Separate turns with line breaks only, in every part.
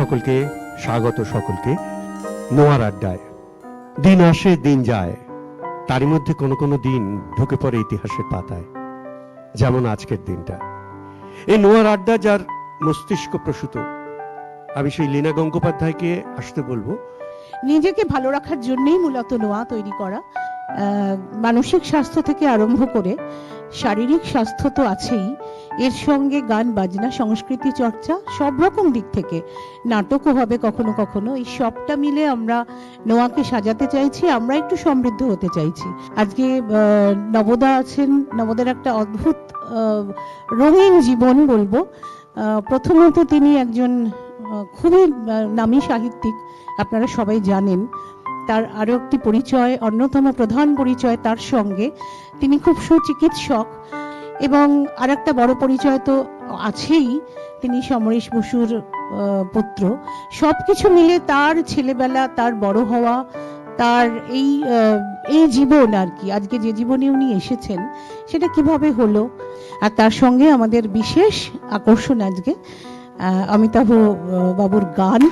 সকলকে, স্বাগত সকলকে, নোয়ার আড্ডায়। দিন আসে, দিন যায়। তারই মধ্যে কোনো কোনো দিন ঢুকে পড়ে ইতিহাসের পাতায়। যেমন আজকের দিনটা। এই নোয়ার আড্ডা যার মস্তিষ্ক প্রসূত, আমি সেই লীনা গঙ্গোপাধ্যায়কে আসতে বলব।
নিজেকে ভালো রাখার জন্যই মূলত নোয়া তৈরি করা। মানসিক স্বাস্থ্য থেকে আরম্ভ করে শারীরিক স্বাস্থ্য তো আছেই। এর সঙ্গে গান, বাজনা, সংস্কৃতি চর্চা সব রকম দিক থেকে। নাটকও হবে কখনো কখনো। এই সবটা মিলে আমরা নোয়াকে সাজাতে চাইছি, আমরা একটু সমৃদ্ধ হতে চাইছি। আজকে নবদা আছেন, নবদার একটা অদ্ভুত রঙিন জীবন বলব। প্রথমত তিনি একজন খুবই নামী সাহিত্যিক, আপনারা সবাই জানেন। তার আরও একটি পরিচয়, অন্যতম প্রধান পরিচয় তার সঙ্গে। তিনি খুব সুচিকিৎসক। এবং আরেকটা বড় পরিচয় তো আছেই, তিনি সমরেশ বসুর পুত্র। সব কিছু মিলে তার ছেলেবেলা, তার বড় হওয়া, তার এই এই জীবন আর কি, আজকে যে জীবনে উনি এসেছেন, সেটা কীভাবে হলো? আর তার সঙ্গে আমাদের বিশেষ আকর্ষণ আজকে অমিতাভ বাবুর গান।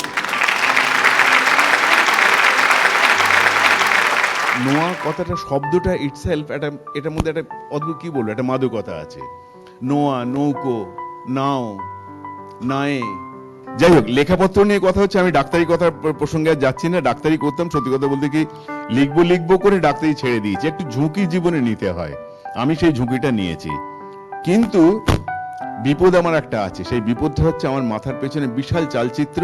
নোয়া কথাটা, শব্দটা ইটসেলফ একটা, এটার মধ্যে একটা অদ্ভুত কি বলব, একটা মাদকতা আছে। নোয়া, নৌকো, নাও, নায়ে। যাই হোক, লেখাপত্র নিয়ে কথা হচ্ছে, আমি ডাক্তারি কথা প্রসঙ্গে আর যাচ্ছি না, ডাক্তারি করতাম, সত্যি কথা বলতে কি, লিখব লিখব করে ডাক্তারি ছেড়ে দিয়েছি, একটু ঝুঁকি জীবনে নিতে হয়, আমি সেই ঝুঁকিটা নিয়েছি। কিন্তু বিপদ আমার একটা আছে, সেই বিপদটা হচ্ছে আমার মাথার পেছনে বিশাল চালচিত্র,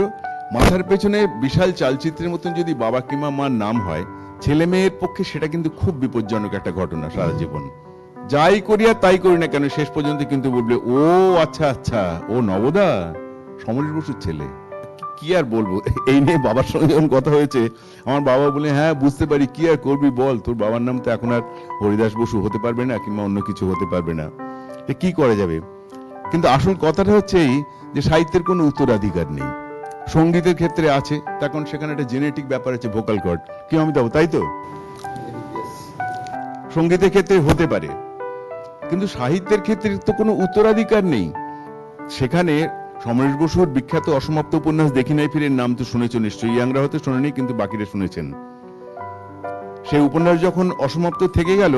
মাথার পেছনে বিশাল চালচিত্রের মতন যদি বাবা কিংবা মার নাম হয় ছেলে মেয়ের পক্ষে সেটা কিন্তু খুব বিপজ্জনক একটা ঘটনা সারা জীবন। যাই করি আর তাই করি না কেন শেষ পর্যন্ত কিন্তু বলবে, ও আচ্ছা আচ্ছা ও নবদা, সমরেশ বসুর ছেলে। কি আর বলব? এই নিয়ে বাবার সঙ্গে যখন কথা হয়েছে, আমার বাবা বলে হ্যাঁ বুঝতে পারি, কি আর করবি বল? তোর বাবার নাম তো এখন আর হরিদাস বসু হতে পারবে না কিংবা অন্য কিছু হতে পারবে না। কি করা যাবে? কিন্তু আসল কথাটা হচ্ছে এই যে সাহিত্যের কোনো উত্তরাধিকার নেই। সঙ্গীতের ক্ষেত্রে আছে তখন সেখানে একটা জেনেটিক ব্যাপার আছে ভোকাল কর্ড কি অমিতাভ তাই তো? সঙ্গীতের ক্ষেত্রে হতে পারে, কিন্তু সাহিত্যের ক্ষেত্রে তো কোনো উত্তরাধিকার নেই। সেখানে সমরেশ বসুর বিখ্যাত অসমাপ্ত উপন্যাস দেখি নাই ফিরে নাম তো শুনেছ নিশ্চয়ই, ইয়াংরা হয়তো শোনেনি, কিন্তু বাকিরা শুনেছেন। সেই উপন্যাস যখন অসমাপ্ত থেকে গেল,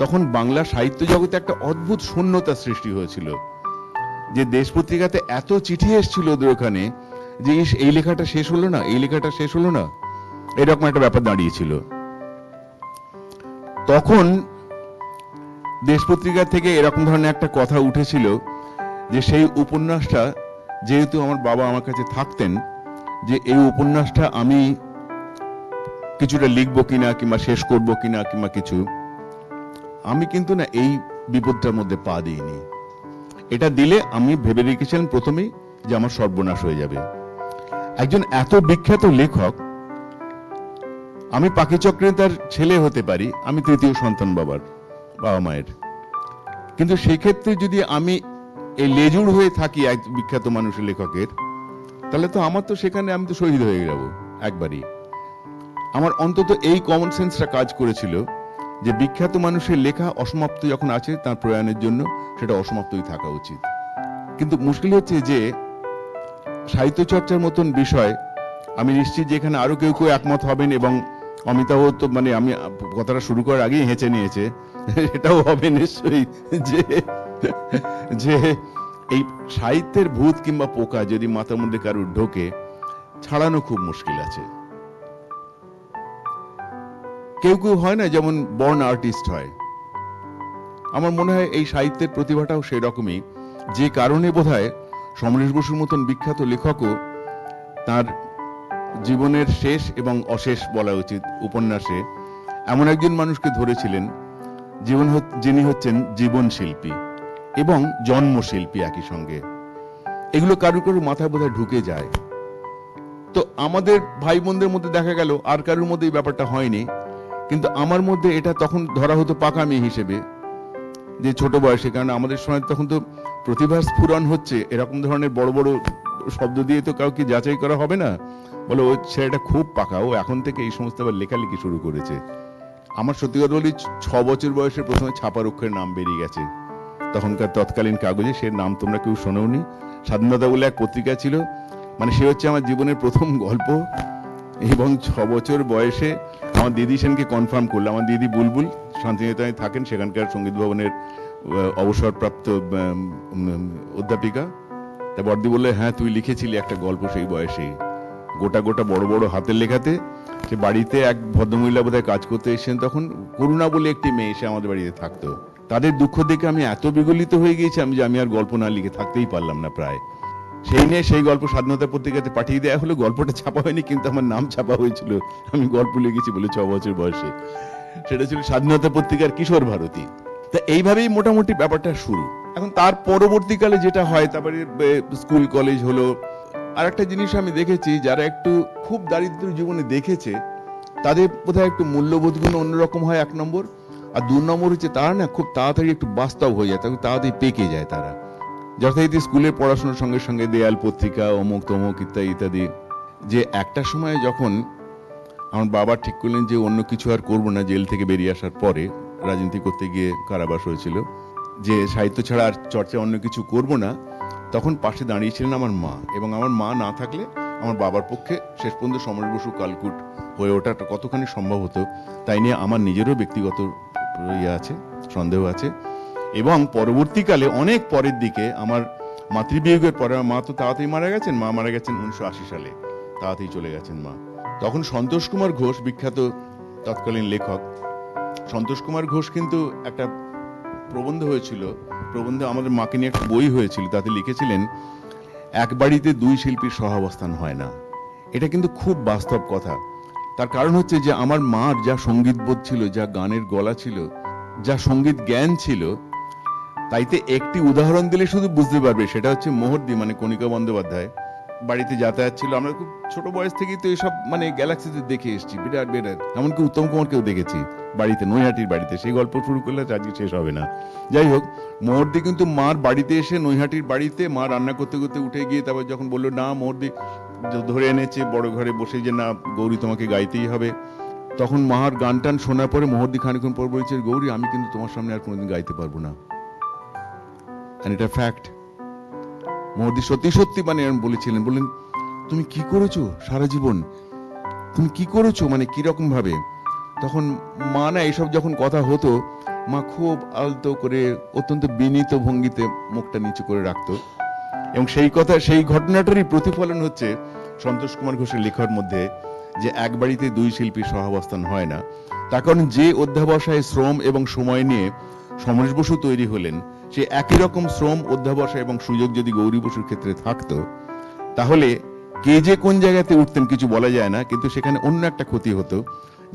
তখন বাংলা সাহিত্য জগতে একটা অদ্ভুত শূন্যতা সৃষ্টি হয়েছিল। যে দেশ পত্রিকাতে এত চিঠি এসেছিল ওদের ওখানে যে ইস, এই লেখাটা শেষ হলো না এই লেখাটা শেষ হলো না। এরকম একটা ব্যাপার দাঁড়িয়েছিল। তখন দেশ পত্রিকা থেকে এরকম ধরনের একটা কথা উঠেছিল যে সেই উপন্যাসটা যেহেতু আমার বাবা আমার কাছে থাকতেন যে এই উপন্যাসটা আমি কিছুটা লিখব কিনা কিংবা শেষ করব কিনা কিংবা কিছু আমি কিন্তু না এই বিপদটার মধ্যে পা দিইনি। এটা দিলে আমি ভেবে রেখেছিলাম প্রথমেই যে আমার সর্বনাশ হয়ে যাবে। একজন এত বিখ্যাত লেখক, আমি পাখি চক্রে তার ছেলে হতে পারি, আমি তৃতীয় সন্তান বাবার, বাবা মায়ের। কিন্তু সেক্ষেত্রে যদি আমি এই লেজুর হয়ে থাকি এক বিখ্যাত মানুষের লেখকের, তাহলে তো আমার তো সেখানে আমি তো শহীদ হয়ে যাব, একবারই। আমার অন্তত এই কমন সেন্সটা কাজ করেছিল যে বিখ্যাত মানুষের লেখা অসমাপ্ত যখন আছে তার প্রয়াণের জন্য সেটা অসমাপ্তই থাকা উচিত। কিন্তু মুশকিল হচ্ছে যে সাহিত্য চর্চার মতন বিষয়, আমি নিশ্চিত যে এখানে আরও কেউ কেউ একমত হবেন এবং অমিতাভ তো মানে আমি কথাটা শুরু করার আগেই হেঁচে নিয়েছে এটাও হবে নিশ্চয়ই যে যে এই সাহিত্যের ভূত কিংবা পোকা যদি মাথার মধ্যে কারুর ঢোকে, ছাড়ানো খুব মুশকিল আছে। কেউ কেউ হয় না যেমন বর্ন আর্টিস্ট হয়। আমার মনে হয় এই সাহিত্যের প্রতিভাটাও সেই রকমই, যে কারণে বোধহয় সমরেশ বসুর মতন বিখ্যাত লেখকও তার জীবনের শেষ এবং অশেষ বলা উচিত উপন্যাসে। এমন একজন মানুষকে ধরেছিলেন জীবন যিনি হচ্ছেন জীবন শিল্পী এবং জন্মশিল্পী একই সঙ্গে। এগুলো কারুর কারুর মাথায় বোধহয় ঢুকে যায়। তো আমাদের ভাই বোনদের মধ্যে দেখা গেল, আর কারুর মধ্যে এই ব্যাপারটা হয়নি, কিন্তু আমার মধ্যে এটা তখন ধরা হতো পাকামি হিসেবে, যে ছোট বয়সে, কারণ আমাদের সময় তখন তো প্রতিভার স্ফুরণ হচ্ছে, এরকম ধরনের বড় বড় শব্দ দিয়ে তো কাউকে যাচাই করা হবে না। বলে, ওই ছেলেটা খুব পাকা, ও এখন থেকে এই সমস্ত আবার লেখালেখি শুরু করেছে। আমার সত্যি কথা বলি, ছ বছর বয়সে প্রথমে ছাপার অক্ষরের নাম বেরিয়ে গেছে। তখনকার তৎকালীন কাগজে সে নাম তোমরা কেউ শোনোনি। স্বাধীনতা বলে এক পত্রিকা ছিল মানে সে হচ্ছে আমার জীবনের প্রথম গল্প। এবং ছ বছর বয়সে আমার দিদি সেনকে কনফার্ম করল। আমার দিদি বুলবুল শান্তিনিকেতনে থাকেন, সেখানকার সংগীত ভবনের অবসরপ্রাপ্ত অধ্যাপিকা। তা বর্দি বললে হ্যাঁ তুই লিখেছিলি একটা গল্প সেই বয়সেই গোটা গোটা বড় বড় হাতের লেখাতে সে বাড়িতে এক ভদ্রমহিলা বোধহয় কাজ করতে এসেছেন। তখন করুণা বলে একটি মেয়ে এসে আমাদের বাড়িতে থাকতো। তাদের দুঃখ দেখে আমি এত বিগলিত হয়ে গিয়েছিলাম যে আমি আর গল্প না লিখে থাকতেই পারলাম না প্রায়। সেই নিয়ে সেই গল্প স্বাধীনতা পত্রিকাতে পাঠিয়ে দেওয়া হলো। গল্পটা ছাপা হয়নি, কিন্তু আমার নাম ছাপা হয়েছিল। আমি গল্প লিখেছি বলে ছ বছর বয়সে। সেটা ছিল স্বাধীনতা পত্রিকার কিশোর ভারতী। তা এইভাবেই মোটামুটি ব্যাপারটা শুরু। এখন তার পরবর্তীকালে যেটা হয়, তারপরে স্কুল, কলেজ হলো আর একটা জিনিস আমি দেখেছি, যারা একটু খুব দারিদ্র জীবনে দেখেছে, তাদের বোধহয় একটু মূল্যবোধগুলো অন্যরকম হয় এক নম্বর, আর দু নম্বর হচ্ছে তারা না খুব তাড়াতাড়ি একটু বাস্তব হয়ে যায় তাদের তাড়াতাড়ি পেকে যায় তারা। যথারীতি স্কুলের পড়াশোনার সঙ্গে সঙ্গে দেয়াল, পত্রিকা, অমুক, তমুক ইত্যাদি ইত্যাদি। যে একটা সময় যখন আমার বাবা ঠিক করলেন যে অন্য কিছু আর করব না, জেল থেকে বেরিয়ে আসার পরে রাজনীতি করতে গিয়ে কারাবাস হয়েছিল। যে সাহিত্য ছাড়া আর চর্চা অন্য কিছু করব না, তখন পাশে দাঁড়িয়েছিলেন আমার মা এবং আমার মা না থাকলে আমার বাবার পক্ষে শেষ পর্যন্ত সমরেশ বসু কালকুট হয়ে ওঠাটা কতখানি সম্ভব হতো, তাই নিয়ে আমার নিজেরও ব্যক্তিগত ইয়ে আছে, সন্দেহ আছে। এবং পরবর্তীকালে অনেক পরের দিকে আমার মাতৃবিয়োগের পরে মা তো তাড়াতাড়ি মারা গেছেন, মা মারা গেছেন উনিশশো আশি সালে, তাড়াতাড়ি চলে গেছেন মা। তখন সন্তোষ কুমার ঘোষ বিখ্যাত তৎকালীন লেখক সন্তোষ কুমার ঘোষ কিন্তু একটা প্রবন্ধ হয়েছিল, প্রবন্ধে আমাদের মাকে নিয়ে একটা বই হয়েছিল, তাতে লিখেছিলেন, এক বাড়িতে দুই শিল্পীর সহাবস্থান হয় না। এটা কিন্তু খুব বাস্তব কথা। তার কারণ হচ্ছে যে আমার মার যা সঙ্গীতবোধ ছিল, যা গানের গলা ছিল, যা সংগীত জ্ঞান ছিল, তাইতে একটি উদাহরণ দিলে শুধু বুঝতে পারবে, সেটা হচ্ছে মোহর্দি মানে কণিকা বন্দ্যোপাধ্যায়। বাড়িতে যাতায়াত ছিল, আমরা খুব ছোট বয়স থেকেই তো এসব মানে গ্যালাক্সিতে দেখে এসেছি, বিরাট বিরাট। এমনকি উত্তম কুমারকেও দেখেছি। বাড়িতে, নৈহাটির বাড়িতে। সেই গল্প শুরু করলে আজকে শেষ হবে না। যাই হোক, মোহর্দি কিন্তু মার বাড়িতে এসে নৈহাটির বাড়িতে মা রান্না করতে করতে উঠে গিয়ে তারপর যখন বলল, না মোহর্দি ধরে এনেছে, বড় ঘরে বসে যে না, গৌরী তোমাকে গাইতেই হবে। তখন মার গান টান শোনার পরে মোহর্দি খানিক্ষণ পর বলেছে, গৌরী, আমি কিন্তু তোমার সামনে আর কোনোদিন গাইতে পারব না। And এটা ফ্যাক্ট মোহর্দি সত্যি সত্যি মানে বলেছিলেন, বললেন, তুমি কি করেছ সারা জীবন? তুমি কি করেছ? মানে কি রকম ভাবে তখন মা না এইসব যখন কথা হতো, মা খুব আলতো করে অত্যন্ত বিনীত ভঙ্গিতে মুখটা নিচু করে রাখতো। এবং সেই কথা, সেই ঘটনাটারই প্রতিফলন হচ্ছে সন্তোষ কুমার ঘোষের লেখার মধ্যে যে এক বাড়িতে দুই শিল্পীর সহাবস্থান হয় না। তার কারণ যে অধ্যাবসায় শ্রম এবং সময় নিয়ে সমরেশ বসু তৈরি হলেন, সে একই রকম শ্রম, অধ্যাবসায় এবং সুযোগ যদি গৌরী বসুর ক্ষেত্রে থাকতো, তাহলে কে যে কোন জায়গাতে উঠতেন কিছু বলা যায় না, কিন্তু সেখানে অন্য একটা ক্ষতি হতো।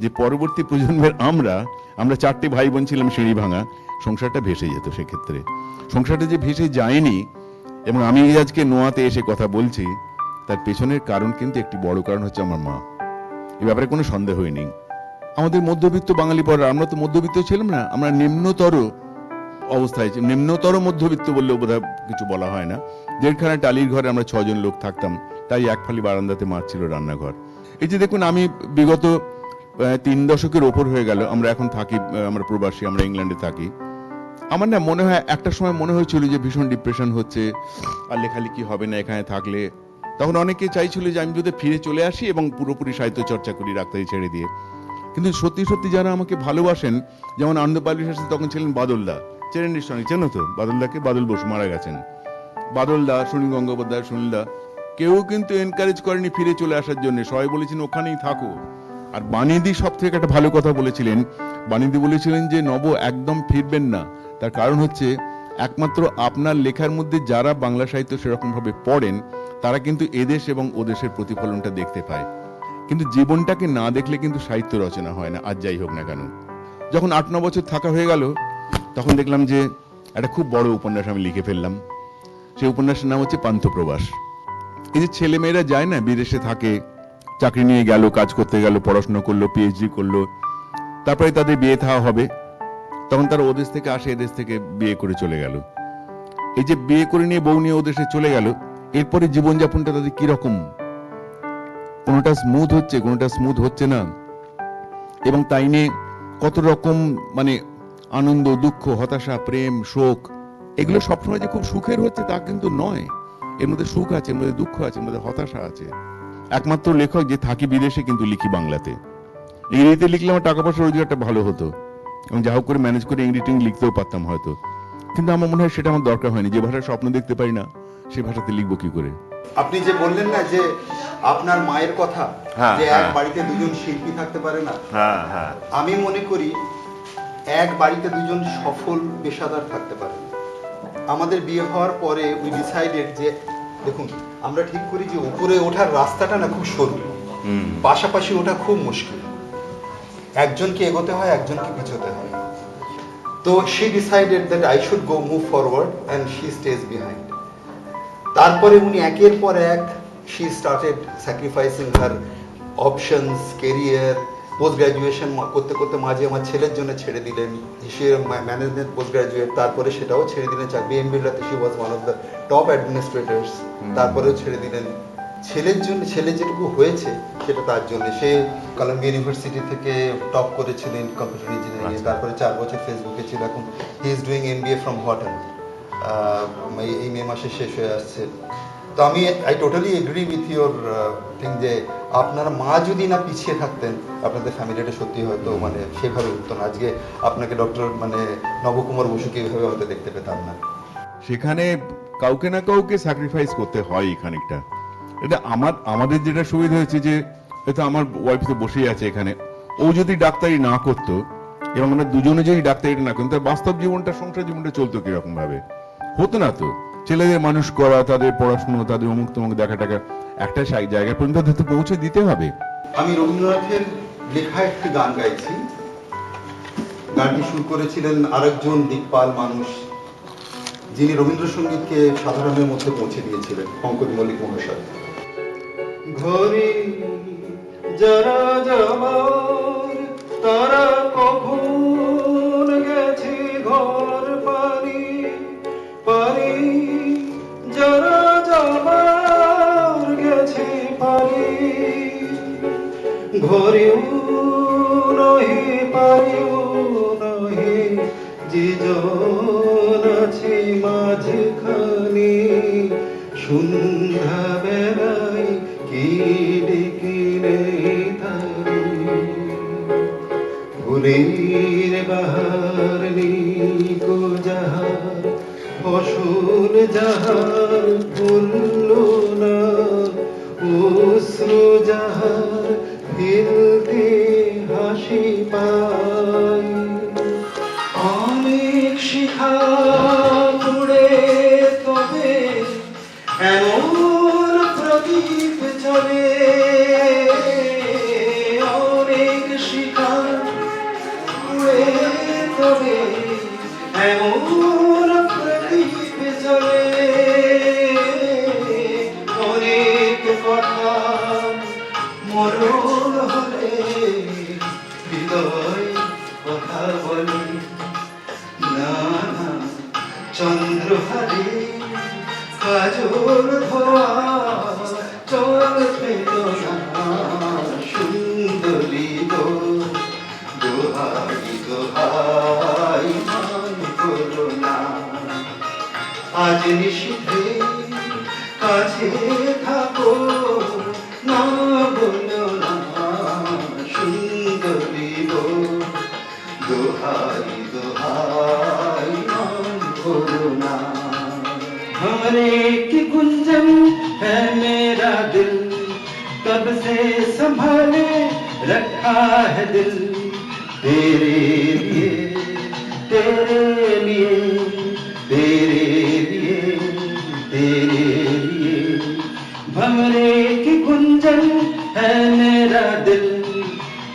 যে পরবর্তী প্রজন্মের আমরা আমরা চারটে ভাই বোন ছিলাম সিঁড়ি ভাঙা, সংসারটা ভেসে যেত সেক্ষেত্রে। সংসারটা যে ভেসে যায়নি, এবং আমি আজকে নোয়াতে এসে কথা বলছি, তার পেছনের কারণ কিন্তু একটি বড় কারণ হচ্ছে আমার মা। এ ব্যাপারে কোনো সন্দেহই নেই আমাদের মধ্যবিত্ত বাঙালি পড়া আমরা তো মধ্যবিত্ত ছিলাম না, আমরা নিম্নতর অবস্থায় নিম্নতর মধ্যবিত্ত বললেও বোধহয় কিছু বলা হয় না। দেড়খানা টালির ঘরে আমরা ছজন লোক থাকতাম, তাই এক ফালি বারান্দাতে মাছ ছিল রান্নাঘর। এই যে দেখুন, আমি বিগত তিন দশকের ওপর হয়ে গেল। আমরা এখন থাকি আমরা প্রবাসী, আমরা ইংল্যান্ডে থাকি। আমার না মনে হয়, একটা সময় মনে হয়েছিল যে ভীষণ ডিপ্রেশন হচ্ছে, আর লেখালেখি হবে না এখানে থাকলে। তখন অনেকে চাইছিল যে আমি যদি ফিরে চলে আসি এবং পুরোপুরি সাহিত্য চর্চা করি ডাক্তারি ছেড়ে দিয়ে। কিন্তু সত্যি সত্যি যারা আমাকে ভালোবাসেন, যেমন আনন্দপালি শাস্ত্রী তখন ছিলেন বাদলদা। চেনেন নিশ্চয়ই চেনো তো? বাদলদাকে বাদল বসু মারা গেছেন। বাদলদা সুনীল গঙ্গোপাধ্যায় সুনীলদা কেউ কিন্তু এনকারেজ করেনি ফিরে চলে আসার জন্য। সবাই বলেছেন, ওখানেই থাকো। আর বাণীদি সব থেকে একটা ভালো কথা বলেছিলেন। বাণীদি বলেছিলেন যে, নব, একদম ফিরবেন না। তার কারণ হচ্ছে, একমাত্র আপনার লেখার মধ্যে যারা বাংলা সাহিত্য সেরকমভাবে পড়েন, তারা কিন্তু এদেশ এবং ওদেশের প্রতিফলনটা দেখতে পায়। কিন্তু জীবনটাকে না দেখলে কিন্তু সাহিত্য রচনা হয় না, আর যাই হোক না কেন। যখন আট, ন বছর থাকা হয়ে গেল, তখন দেখলাম যে, একটা খুব বড় উপন্যাস আমি লিখে ফেললাম। সেই উপন্যাসের নাম হচ্ছে পান্থপ্রবাস। এই যে ছেলেমেয়েরা যায় না, বিদেশে থাকে চাকরি নিয়ে গেল, কাজ করতে গেল, পড়াশোনা করল পিএইচডি করল তারপরে তাদের বিয়ে থাওয়া হবে। তখন তারা ওদেশ থেকে আসে, এদেশ থেকে বিয়ে করে চলে গেল। এই যে বিয়ে করে নিয়ে বউ নিয়ে ওদেশে চলে গেল, এরপরে জীবনযাপনটা তাদের কীরকম? কোনোটা স্মুথ হচ্ছে, কোনোটা স্মুথ হচ্ছে না। এবং তাই নিয়ে কত রকম মানে আনন্দ, দুঃখ, হতাশা, প্রেম, শোক, এগুলো সবসময় যে খুব সুখের হচ্ছে তা কিন্তু নয়। এর মধ্যে সুখ আছে, এর মধ্যে দুঃখ আছে, এর মধ্যে হতাশা আছে। একমাত্র লেখক যে থাকি বিদেশে কিন্তু লিখি বাংলাতে। ইংরেজিতে লিখলে আমার টাকা পয়সা রোজগারটা ভালো হতো। এবং যা হোক করে ম্যানেজ করে ইংরেজি লিখতেও পারতাম হয়তো। কিন্তু আমার মনে হয় সেটা আমার দরকার হয়নি। যে ভাষায় স্বপ্ন দেখতে পারি না সে ভাষাতে লিখব কি করে?
আপনি যে বললেন না যে আপনার মায়ের কথা
হ্যাঁ,
যে এক
হ্যাঁ।
বাড়িতে দুজন শিল্পী থাকতে পারে না।
হ্যাঁ হ্যাঁ।
আমি মনে করি এক বাড়িতে দুজন সফল পেশাদার থাকতে পারে আমাদের বিয়ে হওয়ার পরে উই ডিসাইডেড যে দেখুন আমরা ঠিক করি যে উপরে ওঠার রাস্তাটা না খুব সরু। পাশাপাশি ওঠা খুব মুশকিল। একজনকে এগোতে হয় একজনকে পিছোতে হয়। তো she decided that I should go move forward and she stays behind তারপরে উনি একের পর এক she started sacrificing her options career post graduation করতে করতে মাঝে আমার ছেলের জন্য ছেড়ে দিলেন সে ম্যানেজমেন্ট পোস্ট গ্রাজুয়েট তারপরে সেটাও ছেড়ে দিলেন চাকরি M বিড়লাতে she was one of the top administrators তারপরেও ছেড়ে দিলেন। ছেলের জন্য ছেলে যেটুকু হয়েছে সেটা তার জন্য। সে কলম্বিয়া ইউনিভার্সিটি থেকে টপ করেছিলেন কম্পিউটার ইঞ্জিনিয়ারিং। তারপরে চার বছর ফেসবুকে ছিল। এখন he is doing M B A from Wharton এই মে মাসে শেষ হয়ে আসছে। তো আমি I totally agree with your thing যে আপনার মা যদি না পিছিয়ে থাকতেন, আপনাদের ফ্যামিলিটা সত্যি হয়তো মানে সেভাবে উঠতো না। আজকে আপনাকে ডক্টর মানে নবকুমার বসুকে এইভাবে হয়তো দেখতে পেতাম না।
সেখানে কাউকে না কাউকে স্যাক্রিফাইস করতে হয় খানিকটা। এটা আমার, আমাদের যেটা সুবিধা হয়েছে যে হয়তো আমার ওয়াইফ তো বসেই আছে এখানে। ও যদি ডাক্তারি না করতো এবং আমরা দুজনে যদি ডাক্তারিটা না করতাম তাহলে বাস্তব জীবনটা, সংসার জীবনটা চলতো কীরকম ভাবে হতো না তো। ছেলেদের মানুষ করা তাদের পড়াশুনো তাদের অমুক তমুক দেখা টাকা একটা সাই- জায়গা পর্যন্ত তাদের তো পৌঁছে দিতে হবে।
আমি রবীন্দ্রনাথের লেখা একটি গান গাইছি। গানটি শুরু করেছিলেন আরেকজন দিকপাল মানুষ যিনি রবীন্দ্রসঙ্গীতকে সাধারণের মধ্যে পৌঁছে দিয়েছিলেন পঙ্কজ মল্লিক মহাশয়। ঘরে যারা যাবার তারা কখন পানি ঘরেও নহে পারেও নহে যে জন আছে মাঝখানে সন্ধ্যা বেলায় কি ডেকে ফুলের বাহার নিকো যাহার ফসল যাহার ফুলল না। অশ্রু যাহার ফেলতে खोना हमारे की गुंजन है मेरा दिल, कब से संभाले रखा है दिल। तेरे लिए तेरे लिए तेरे लिए तेरे लिए। भमरे की गुंजन है मेरा दिल,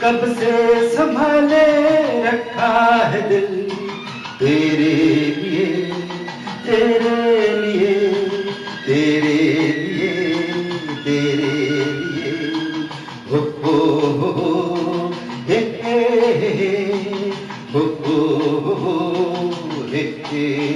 कब से संभाले रखा है दिल। तेरे he he he, ho ho ho ho,
he he.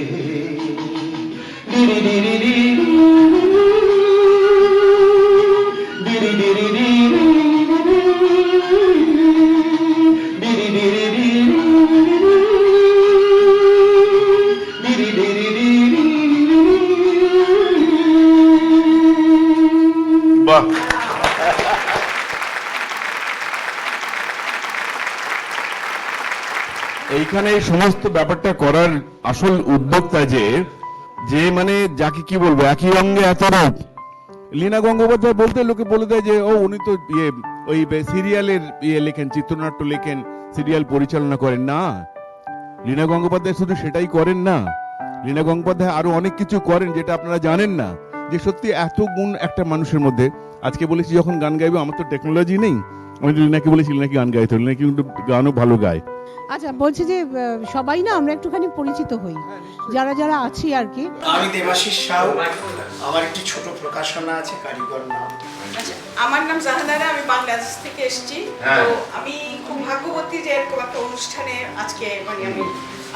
সমস্ত ব্যাপারটা করার আসল উদ্যোক্তা যে যে মানে যাকে কি বলব, একই অঙ্গে এত রূপ। লীনা গঙ্গোপাধ্যায় বলতে লোকে বলে দেয় যে, ও, উনি তো ইয়ে ওই সিরিয়ালের ইয়ে লেখেন, চিত্রনাট্য লেখেন, সিরিয়াল পরিচালনা করেন। না, লীনা গঙ্গোপাধ্যায় শুধু সেটাই করেন না। লীনা গঙ্গোপাধ্যায় আরও অনেক কিছু করেন যেটা আপনারা জানেন না, যে সত্যি এত গুণ একটা মানুষের মধ্যে। আজকে বলেছি যখন গান গাইবে, আমার তো টেকনোলজি নেই। আমি লীনাকে বলেছি লীনাকে গান গাইতে? হবে। লীনা কিন্তু গানও ভালো গায়।
আচ্ছা বলছি যে সবাই না আমরা একটুখানি পরিচিত হই। যারা যারা আছি আর কি।
আমি দেবাশিস সাউ। আমার একটি ছোট প্রকাশনা আছে কারিগর নাম।
আচ্ছা আমার নাম জাহানারা আমি বাংলাদেশ থেকে এসেছি। তো আমি খুব ভাগ্যবতী যে এরকম একটা অনুষ্ঠানে আজকে মানে আমি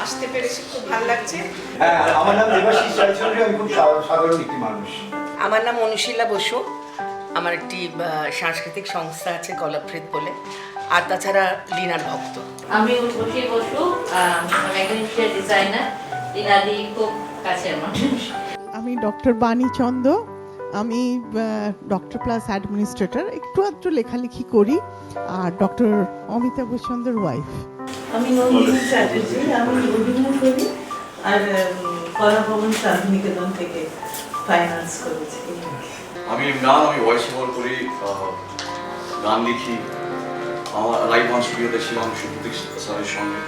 আসতে পেরেছি খুব ভালো লাগছে।
হ্যাঁ আমার নাম দেবাশিস রায়চৌধুরী আমি খুব সাধারণ একটি মানুষ।
আমার নাম অনুশীলা বসু। আমার একটি সাংস্কৃতিক সংস্থা আছে কলাপ্রীত বলে। আর তাছাড়া লিনার ভক্ত।
আমি উর্বশী বসু একজন ডিজাইনার ইনাদি খুব কাছের মানুষ।
আমি ডক্টর বাণী চন্দ। আমি ডক্টর প্লাস অ্যাডমিনিস্ট্রেটর। একটু আধটু লেখালেখি করি। আর ডক্টর অমিতাভ চন্দ্র ওয়াইফ
আমি নন্দিনী চ্যাটার্জি। আমি অভিনয় করি আর উম, কলাভবন শান্তিনিকেতন থেকে ফাইন্যান্স করেছি।
আমি ইমরান আমি ভয়েস ওভার করি গান লিখি। আমার লাইভ অন স্টুডিওতে ছিলাম সুপ্রতীক স্যারের সঙ্গে।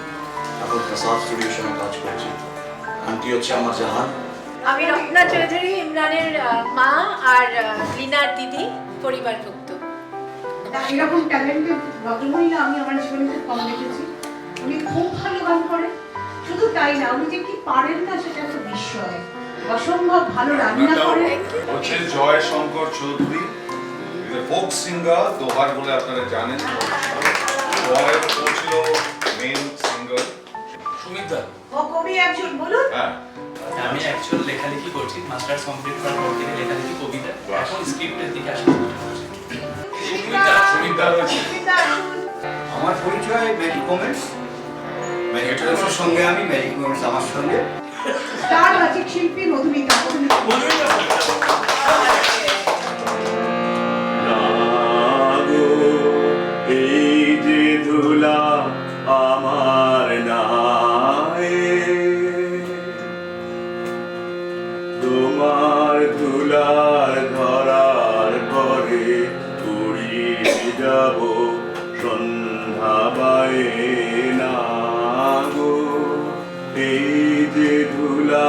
এখন প্রসাদ স্টুডিওর সঙ্গে কাজ করছি। আন্টি হচ্ছে আমার জাহান।
আমি রত্না চৌধুরী ইমরানের মা আর লিনার দিদি পরিবারভুক্ত।
এরকম ট্যালেন্টেড ভদ্রমহিলা আমি আমার জীবনে খুব কম দেখেছি। উনি খুব ভালো গান করেন। শুধু তাই না উনি যে কি পারেন না সেটা একটা বিস্ময়। অসম্ভব ভালো রান্না করেন
হচ্ছে জয় শঙ্কর চৌধুরী ফোক সিঙ্গার দোহার বলে আপনারা জানেন। দোহারের ও ছিল মেন সিঙ্গার
সুমিতা।
ও কবি একজন বলুন।
হ্যাঁ।
আমি অ্যাকচুয়াল লেখালেখি করছি মাস্টার্স কমপ্লিট করার পর থেকে লেখালেখি কবিতা। এখন স্ক্রিপ্টের দিকে আসা
সুমিতা সুমিতা রয়েছে।
আমার পরিচয় ম্যারি কোমেন্স ম্যারি সঙ্গে আমি ম্যারি কোমেন্স আমার সঙ্গে।
স্টার বাচিক শিল্পী মধুমিতা
তোমার ধুলার ধরার পরে উড়িয়ে যাব সন্ধ্যা বায়ে। না গো এই ধুলা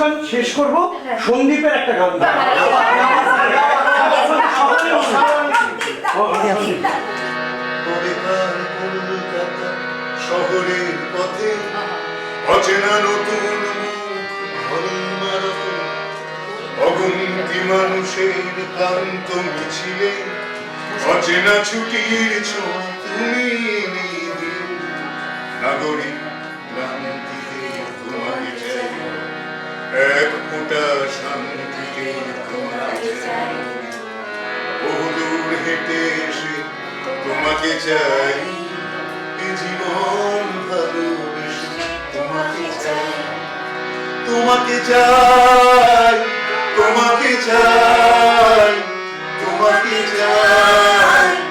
অনুষ্ঠান শেষ করব সন্দীপের একটা গান
শহরের পথে অচেনা নতুন মানুষের ক্লান্ত মিছিলে অচেনা ছুটির ছোঁয়া তুমি নাগরিক এক ফোঁটা শান্তিতে তোমাকে চাই বহুদূর হেঁটে তোমাকে চাই জীবন ভালোবেসে তোমাকে চাই তোমাকে চাই তোমাকে চাই তোমাকে চাই।